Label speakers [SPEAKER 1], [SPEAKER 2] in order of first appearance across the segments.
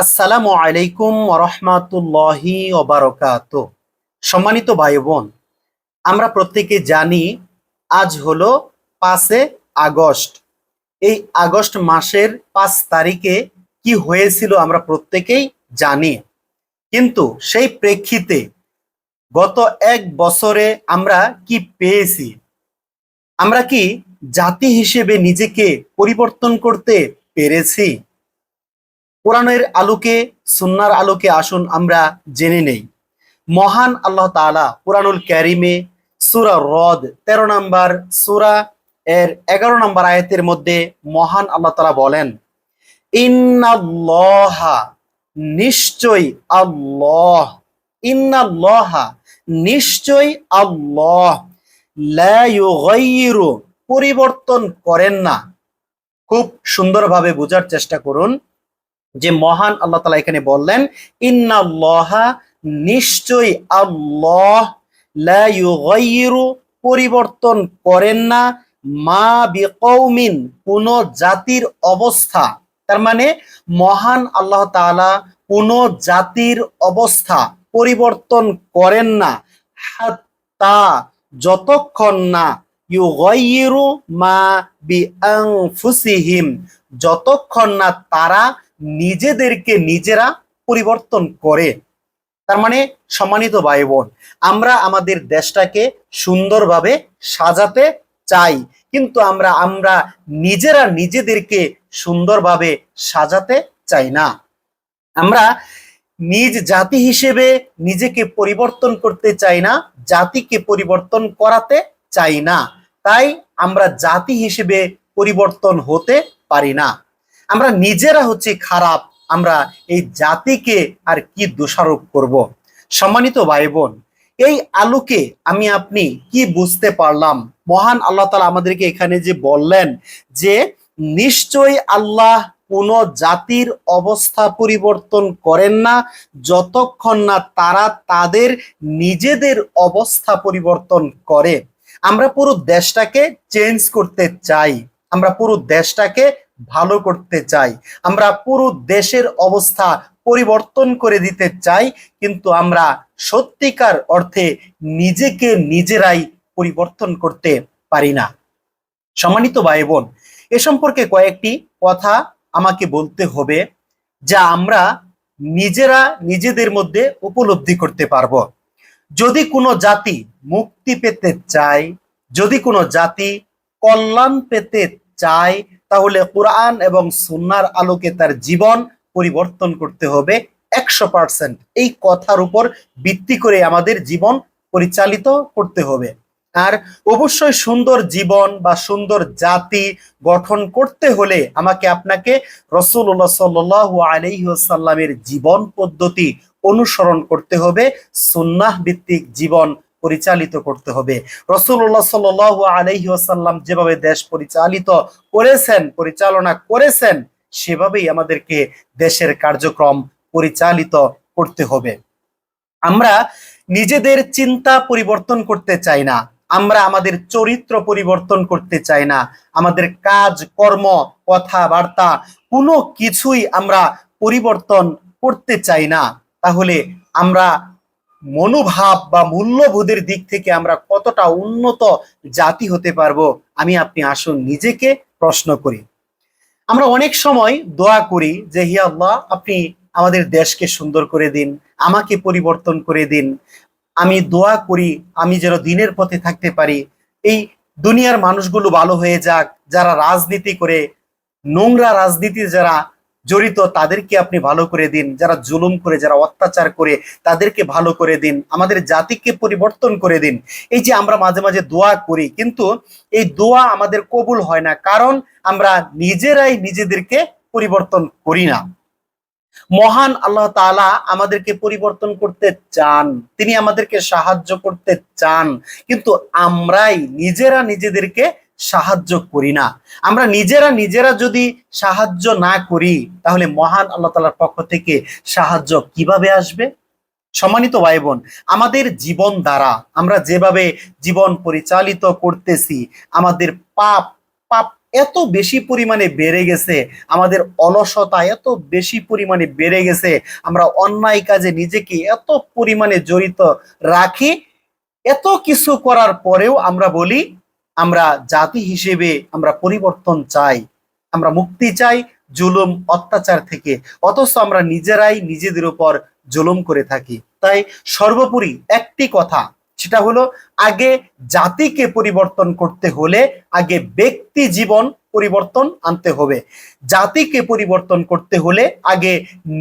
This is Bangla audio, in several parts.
[SPEAKER 1] আসসালামু আলাইকুম রহমাতুল্লাহি ওবারকাত। সম্মানিত ভাই বোন আমরা প্রত্যেকে জানি আজ হলো পাঁচে আগস্ট। এই আগস্ট মাসের পাঁচ তারিখে কি হয়েছিল আমরা প্রত্যেকেই জানি। কিন্তু সেই প্রেক্ষিতে গত এক বছরে আমরা কি পেয়েছি? আমরা কি জাতি হিসেবে নিজেকে পরিবর্তন করতে পেরেছি? কোরআনের আলোকে, সুন্নার আলোকে আসুন আমরা জেনে নেই। মহান আল্লাহ তাআলা কোরআনুল ক্যারিমে সুরা রদ তেরো নম্বর, সুরা এর এগারো নম্বর আয়াতের মধ্যে মহান আল্লাহ তালা বলেন, ইন্নাল্লাহা নিশ্চয় আল্লাহ, ইন্নাল্লাহা নিশ্চয় আল্লাহ পরিবর্তন করেন না। খুব সুন্দরভাবে বোঝার চেষ্টা করুন। যে মহান আল্লাহ তালা এখানে বললেন, ইন্নাল্লাহা নিশ্চয় আল্লাহ পরিবর্তন করেন না, মা বিকৌমিন কোন জাতির অবস্থা। তার মানে মহান আল্লাহ তাআলা কোন জাতির অবস্থা পরিবর্তন করেন না, হাত্তা যতক্ষণ না ইউগাইয়িরু মা বিআনফুসিহিম, যতক্ষণ না তারা নিজেদেরকে নিজেরা পরিবর্তন করে। তার মানে সম্মানিত ভাই বোন আমরা আমাদের দেশটাকে সুন্দরভাবে সাজাতে চাই। কিন্তু আমরা আমরা নিজেরা নিজেদেরকে সুন্দরভাবে সাজাতে চাই না। আমরা নিজ জাতি হিসেবে নিজেকে পরিবর্তন করতে চাই না, জাতিকে পরিবর্তন করাতে চাই না। তাই আমরা জাতি হিসেবে পরিবর্তন হতে পারি না। আমরা নিজেরা হচ্ছে খারাপ, আমরা এই জাতিকে আর কি দোষারোপ করব? সম্মানিত ভাই বোন এই আলোকে আমি আপনি কি বুঝতে পারলাম? মহান আল্লাহ তালা আমাদেরকে এখানে যে বললেন যে নিশ্চয় আল্লাহ কোন জাতির অবস্থা পরিবর্তন করেন না, যতক্ষণ না তারা তাদের নিজেদের অবস্থা পরিবর্তন করে। আমরা পুরো দেশটাকে চেঞ্জ করতে চাই। আমরা পুরো দেশটাকে ভালো করতে চাই। আমরা পুরো দেশের অবস্থা পরিবর্তন করে দিতে চাই, কিন্তু আমরা সত্যিকার অর্থে নিজেকে নিজেরাই পরিবর্তন করতে পারি না। সম্মানিত ভাই বোন এ সম্পর্কে কয়েকটি কথা আমাকে বলতে হবে, যা আমরা নিজেরা নিজেদের মধ্যে উপলব্ধি করতে পারব। যদি কোনো জাতি মুক্তি পেতে চায়, যদি কোনো জাতি কল্যাণ পেতে চায় তাহলে কোরআন এবং সুন্নার আলোকে তার জীবন পরিবর্তন করতে হবে একশো পার্সেন্ট এই কথার উপর ভিত্তি করে আমাদের জীবন পরিচালিত করতে হবে। আর অবশ্যই সুন্দর জীবন বা সুন্দর জাতি গঠন করতে হলে আমাকে আপনাকে রসুল্লাহ সাল্লাহ আলহিহাসাল্লামের জীবন পদ্ধতি অনুসরণ করতে হবে। সুন্নাহ ভিত্তিক জীবন পরিচালিত করতে হবে। রসুল্লাহ সাল আলহি আসাল্লাম যেভাবে দেশ পরিচালিত করেছেন, পরিচালনা করেছেন, সেভাবেই আমাদেরকে দেশের কার্যক্রম পরিচালিত করতে হবে। আমরা নিজেদের চিন্তা পরিবর্তন করতে চাই না। আমরা আমাদের চরিত্র পরিবর্তন করতে চাই না। আমাদের কাজ, কর্ম, কথাবার্তা কোনো কিছুই আমরা পরিবর্তন করতে চাই না। তাহলে আমরা মনোভাব বা মূল্যবোধের দিক থেকে আমরা কতটা উন্নত জাতি হতে পারব, আমি আপনি আসুন নিজেকে প্রশ্ন করি। আমরা অনেক সময় দোয়া করি যে, হি আল্লাহ, আপনি আমাদের দেশকে সুন্দর করে দিন, আমাকে পরিবর্তন করে দিন। আমি দোয়া করি, আমি যেন দিনের পথে থাকতে পারি। এই দুনিয়ার মানুষগুলো ভালো হয়ে যাক, যারা রাজনীতি করে, নোংরা রাজনীতি যারা জড়িত, তাদেরকে আপনি ভালো করে দিন। যারা জুলুম করে, যারা অত্যাচার করে, তাদেরকে ভালো করে দিন। আমাদের জাতিকে পরিবর্তন করে দিন। এই যে আমরা মাঝে মাঝে দোয়া করি, কিন্তু এই দোয়া আমাদের কবুল হয় না। কারণ আমরা নিজেরাই নিজেদেরকে পরিবর্তন করি না। মহান আল্লাহ তাআলা আমাদেরকে পরিবর্তন করতে চান। তিনি আমাদেরকে সাহায্য করতে চান। কিন্তু আমরাই নিজেরা নিজেদেরকে সাহায্য করি না। আমরা নিজেরা নিজেরা যদি সাহায্য না করি, তাহলে মহান আল্লাহ তালার পক্ষ থেকে সাহায্য কীভাবে আসবে? সম্মানিত ভাই বোন আমাদের জীবন দ্বারা আমরা যেভাবে জীবন পরিচালিত করতেছি, আমাদের পাপ পাপ এত বেশি পরিমাণে বেড়ে গেছে, আমাদের অলসতা এত বেশি পরিমাণে বেড়ে গেছে, আমরা অন্যায় কাজে নিজেকে এত পরিমাণে জড়িত রাখি, এত কিছু করার পরেও আমরা বলি আমরা জাতি হিসেবে আমরা পরিবর্তন চাই, আমরা মুক্তি চাই জুলুম, অত্যাচার থেকে। অথচ আমরা নিজেরাই নিজেদের উপর জুলুম করে থাকি। তাই সর্বোপরি একটি কথা, সেটা হলো আগে জাতিকে পরিবর্তন করতে হলে আগে ব্যক্তি জীবন পরিবর্তন আনতে হবে। জাতিকে পরিবর্তন করতে হলে আগে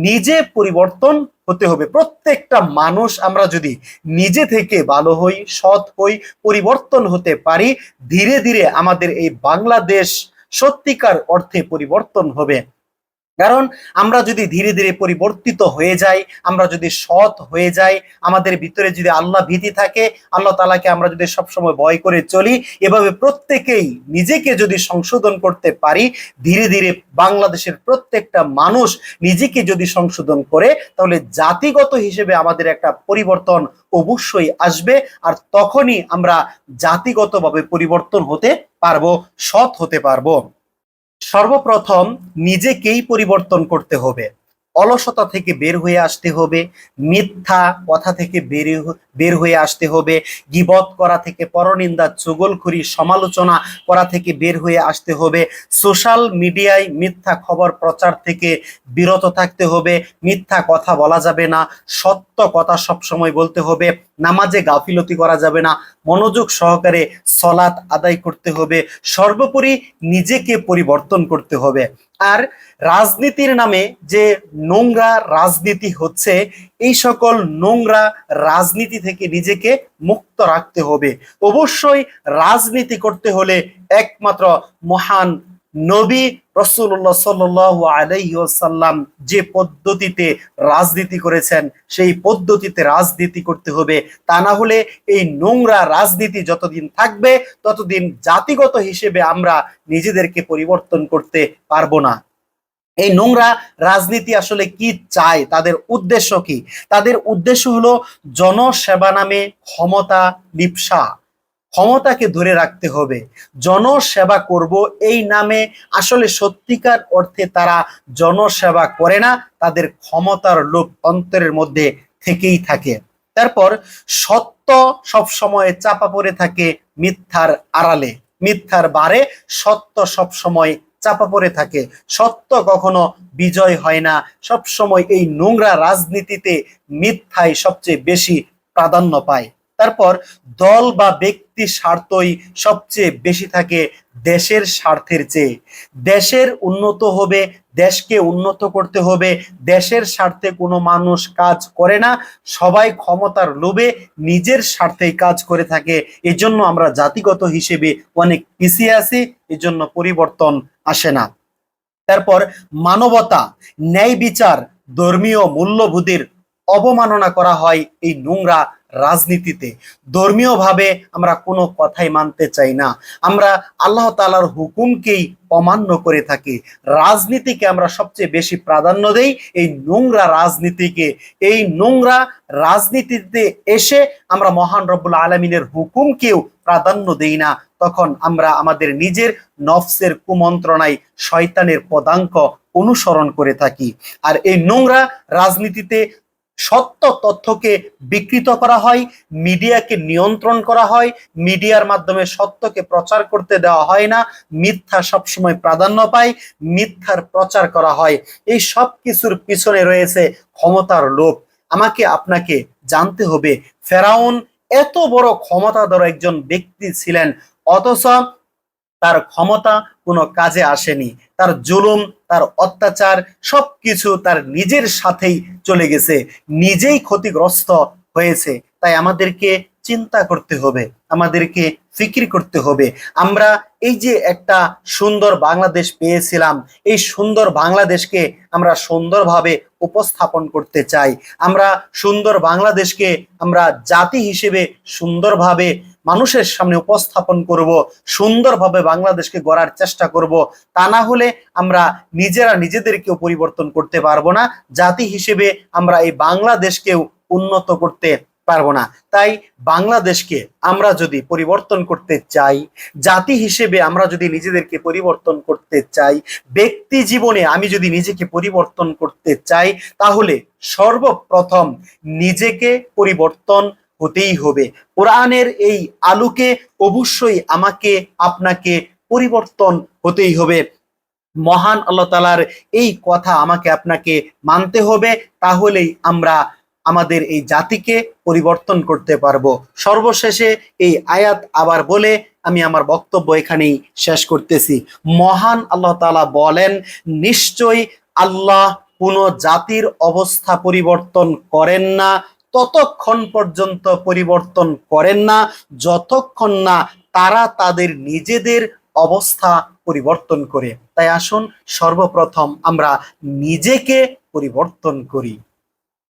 [SPEAKER 1] নিজে পরিবর্তন হতে হবে। প্রত্যেকটা মানুষ আমরা যদি নিজে থেকে ভালো হই, সৎ হই, পরিবর্তন হতে পারি, ধীরে ধীরে আমাদের এই বাংলাদেশ সত্যিকার অর্থে পরিবর্তন হবে। কারণ আমরা যদি ধীরে ধীরে পরিবর্তিত হয়ে যাই, আমরা যদি সৎ হয়ে যাই, আমাদের ভিতরে যদি আল্লাহ ভীতি থাকে, আল্লাহ তালাকে আমরা যদি সবসময় ভয় করে চলি, এভাবে প্রত্যেকেই নিজেকে যদি সংশোধন করতে পারি, ধীরে ধীরে বাংলাদেশের প্রত্যেকটা মানুষ নিজেকে যদি সংশোধন করে, তাহলে জাতিগত হিসেবে আমাদের একটা পরিবর্তন অবশ্যই আসবে, আর তখনই আমরা জাতিগতভাবে পরিবর্তন হতে পারব, সৎ হতে পারব। সর্বপ্রথম নিজেকেই পরিবর্তন করতে হবে। অলসতা থেকে বের হয়ে আসতে হবে, মিথ্যা কথা থেকে বের বের হয়ে আসতে হবে, গিবত করা থেকে পরনিন্দা, চুগলখুরি, সমালোচনা করা থেকে বের হয়ে আসতে হবে, সোশ্যাল মিডিয়ায় মিথ্যা খবর প্রচার থেকে বিরত থাকতে হবে, মিথ্যা কথা বলা যাবে না, সত্য কথা সবসময় বলতে হবে, নামাজে গাফিলতি করা যাবে না মনোযোগ সহকারে সলাৎ আদায় করতে হবে, সর্বোপরি নিজেকে পরিবর্তন করতে হবে। আর রাজনীতির নামে যে নোংরা রাজনীতি হচ্ছে, এই সকল নোংরা রাজনীতি থেকে নিজেকে মুক্ত রাখতে হবে। অবশ্যই রাজনীতি করতে হলে একমাত্র মহান নবী রসুল্লাহ সাল্লাহ আলাইসাল্লাম যে পদ্ধতিতে রাজনীতি করেছেন, সেই পদ্ধতিতে রাজনীতি করতে হবে। তা না হলে এই নোংরা রাজনীতি যতদিন থাকবে, ততদিন জাতিগত হিসেবে আমরা নিজেদেরকে পরিবর্তন করতে পারব না। এই নোংরা রাজনীতি আসলে কি চায়, তাদের উদ্দেশ্য কি? তাদের উদ্দেশ্য হলো জনসেবা নামে ক্ষমতা লিপসা। ক্ষমতাকে ধরে রাখতে হবে। জনসেবা করব এই নামে আসলে সত্যিকার অর্থে তারা জনসেবা করে না, তাদের ক্ষমতার লোভ অন্তরের মধ্যে থেকেই থাকে। তারপর সত্য সব সময় চাপা পড়ে থাকে মিথ্যার আড়ালে। মিথ্যার বারে সত্য সব সময় চাপা পড়ে থাকে। সত্য কখনো বিজয় হয় না। সব সময় এই নোংরা রাজনীতিতে মিথ্যাই সবচেয়ে বেশি প্রাধান্য পায়। তারপর দল বা ব্যক্তি স্বার্থই সবচেয়ে বেশি থাকে দেশের স্বার্থের চেয়ে। দেশের উন্নত হবে, দেশকে উন্নত করতে হবে, দেশের স্বার্থে কোনো মানুষ কাজ করে না, সবাই ক্ষমতার লোভে নিজের স্বার্থেই কাজ করে থাকে। এজন্য আমরা জাতিগত হিসেবে অনেক পিছিয়ে আছি, এজন্য পরিবর্তন আসে না। তারপর মানবতা, ন্যায় বিচার, ধর্মীয় মূল্যবোধের অবমাননা করা হয় এই নোংরা রাজনীতিতে। ধর্মীয়ভাবে আমরা কোনো কথাই মানতে চাই না। আমরা আল্লাহ তালার হুকুমকেই অমান্য করে থাকি। রাজনীতিকে আমরা সবচেয়ে বেশি প্রাধান্য দেই এই নোংরা রাজনীতিকে। এই নোংরা রাজনীতিতে এসে আমরা মহান রব্বুল আলমিনের হুকুমকেও প্রাধান্য দেই না। তখন আমরা আমাদের নিজের নফসের কুমন্ত্রণায় শয়তানের পদাঙ্ক অনুসরণ করে থাকি। আর এই নোংরা রাজনীতিতে সত্য তথ্যকে বিকৃত করা হয়, মিডিয়াকে নিয়ন্ত্রণ করা হয়, মিডিয়ার মাধ্যমে সত্যকে প্রচার করতে দেওয়া হয় না, মিথ্যা সবসময় প্রাধান্য পায়, মিথ্যার প্রচার করা হয়। এই সব কিছুর পিছনে রয়েছে ক্ষমতার লোভ। আমাকে আপনাকে জানতে হবে, ফেরাউন এত বড় ক্ষমতাধর একজন ব্যক্তি ছিলেন, অথচ তার ক্ষমতা কোনো কাজে আসেনি। তার জুলুম, তার অত্যাচার সবকিছু তার নিজের সাথেই চলে গেছে। নিজেই ক্ষতিগ্রস্ত হয়েছে। তাই আমাদেরকে চিন্তা করতে হবে, আমাদেরকে ফিকির করতে হবে। আমরা এই যে একটা সুন্দর বাংলাদেশ পেয়েছিলাম, এই সুন্দর বাংলাদেশকে আমরা সুন্দরভাবে উপস্থাপন করতে চাই। আমরা সুন্দর বাংলাদেশকে আমরা জাতি হিসেবে সুন্দরভাবে মানুষের সামনে উপস্থাপন করব, সুন্দরভাবে বাংলাদেশকে গড়ার চেষ্টা করব, তা না হলে আমরা নিজেরা নিজেদেরকেও পরিবর্তন করতে পারব না, জাতি হিসেবে আমরা এই বাংলাদেশকেও উন্নত করতে পারব না। তাই বাংলাদেশকে আমরা যদি পরিবর্তন করতে চাই, জাতি হিসেবে আমরা যদি নিজেদেরকে পরিবর্তন করতে চাই, ব্যক্তি জীবনে আমি যদি নিজেকে পরিবর্তন করতে চাই, তাহলে সর্বপ্রথম নিজেকে পরিবর্তন হতেই হবে। কোরআনের এই আলোকে অবশ্যই আমাকে, আপনাকে পরিবর্তন হতেই হবে। মহান আল্লাহ তালার এই কথা আমাকে আপনাকে মানতে হবে, তাহলেই আমরা আমাদের এই জাতিকে পরিবর্তন করতে পারব। সর্বশেষে এই আয়াত আবার বলে, আমি আমার বক্তব্য এখানেই শেষ করতেছি। মহান আল্লাহ তাআলা বলেন, নিশ্চয়ই আল্লাহ কোনো জাতির অবস্থা পরিবর্তন করেন না ততক্ষণ পর্যন্ত পরিবর্তন করেন না, যতক্ষণ না তারা তাদের নিজেদের অবস্থা পরিবর্তন করে। তাই আসুন সর্বপ্রথম আমরা নিজেকে পরিবর্তন করি।